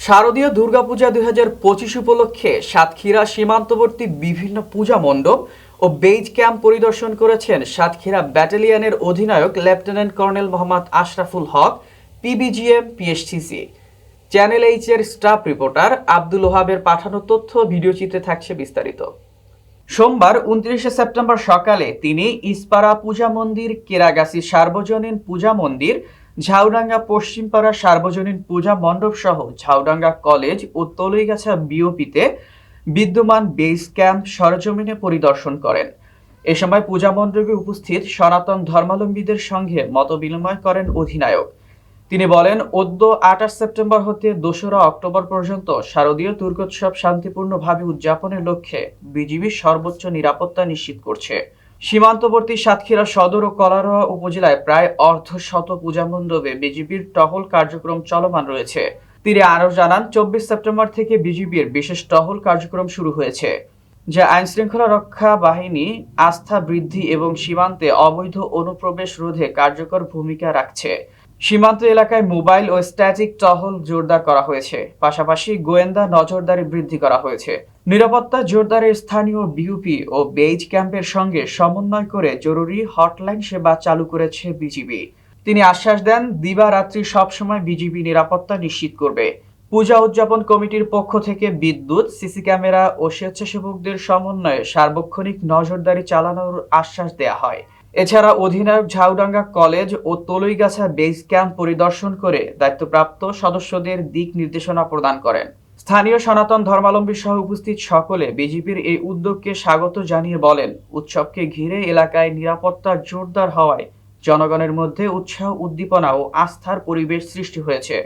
শারদীয় দুর্গাপূজা দুই হাজার পঁচিশ উপলক্ষে সাতক্ষীরা সীমান্তবর্তী বিভিন্ন পূজা মণ্ডপ ও বেইজ ক্যাম্প পরিদর্শন করেছেন সাতক্ষীরা ব্যাটালিয়নের অধিনায়ক lieutenant colonel Mohammad Ashraful Haque PBGM PSTC channel H এর স্টাফ রিপোর্টার আব্দুল ওহাবের পাঠানো তথ্য ভিডিও চিত্রে থাকছে বিস্তারিত। সোমবার উনত্রিশে সেপ্টেম্বর সকালে তিনি ইস্পারা পূজা মন্দির, কেরাগাছি সার্বজনীন পূজা মন্দির ঝাউডাঙ্গা পশ্চিমপাড়া সার্বজনীন পূজা মণ্ডপ সহ ঝাউডাঙ্গা কলেজ ও তলইগাছা বিওপিতে বিদ্যমান বেস ক্যাম্প সরজমিনে পরিদর্শন করেন। এ সময় পূজা মণ্ডপে উপস্থিত সনাতন ধর্মাবলম্বীদের সঙ্গে মতবিনিময় করেন অধিনায়ক। তিনি বলেন অদ্য আঠাশ সেপ্টেম্বর হতে দোসরা অক্টোবর পর্যন্ত শারদীয় দুর্গোৎসব শান্তিপূর্ণভাবে উদযাপনের লক্ষ্যে বিজিবি সর্বোচ্চ নিরাপত্তা নিশ্চিত করছে। সীমান্তবর্তী সাতক্ষীরা সদর ও কলারোয়া উপজেলায় প্রায় অর্ধ শত পূজা মণ্ডপে বিজিবির টহল কার্যক্রম চলমান রয়েছে। তিনি আরও জানান, চব্বিশ সেপ্টেম্বর থেকে বিজেপির বিশেষ টহল কার্যক্রম শুরু হয়েছে, যা আইন শৃঙ্খলা রক্ষা বাহিনী, আস্থা বৃদ্ধি এবং সীমান্তে অবৈধ অনুপ্রবেশ রোধে কার্যকর ভূমিকা রাখছে। সীমান্ত এলাকায় মোবাইল ও স্ট্যাটিক টহল জোরদার করা হয়েছে। পাশাপাশি গোয়েন্দা নজরদারি বৃদ্ধি করা হয়েছে। নিরাপত্তা জোরদারের স্থানীয় বিউপি ও বেইজ ক্যাম্পের সঙ্গে সমন্বয় করে জরুরি হটলাইন সেবা চালু করেছে বিজিবি তিনি আশ্বাস দেন দিবারাত্রি সবসময় বিজিবি নিরাপত্তা নিশ্চিত করবে। পূজা উদযাপন কমিটির পক্ষ থেকে বিদ্যুৎ, সিসি ক্যামেরা ও স্বেচ্ছাসেবকদের সমন্বয়ে সার্বক্ষণিক নজরদারি চালানোর আশ্বাস দেয়া হয়। এছাড়া অধিনায়ক ঝাউডাঙ্গা কলেজ ও তলইগাছা বেস ক্যাম্প পরিদর্শন করে দায়িত্বপ্রাপ্ত সদস্যদের দিক নির্দেশনা প্রদান করেন। স্থানীয় সনাতন ধর্মাবলম্বী সহ উপস্থিত সকলে বিজেপির এই উদ্যোগকে স্বাগত জানিয়ে বলেন, উৎসবকে ঘিরে এলাকায় নিরাপত্তা জোরদার হওয়ায় জনগণের মধ্যে উৎসাহ, উদ্দীপনা ও আস্থার পরিবেশ সৃষ্টি হয়েছে।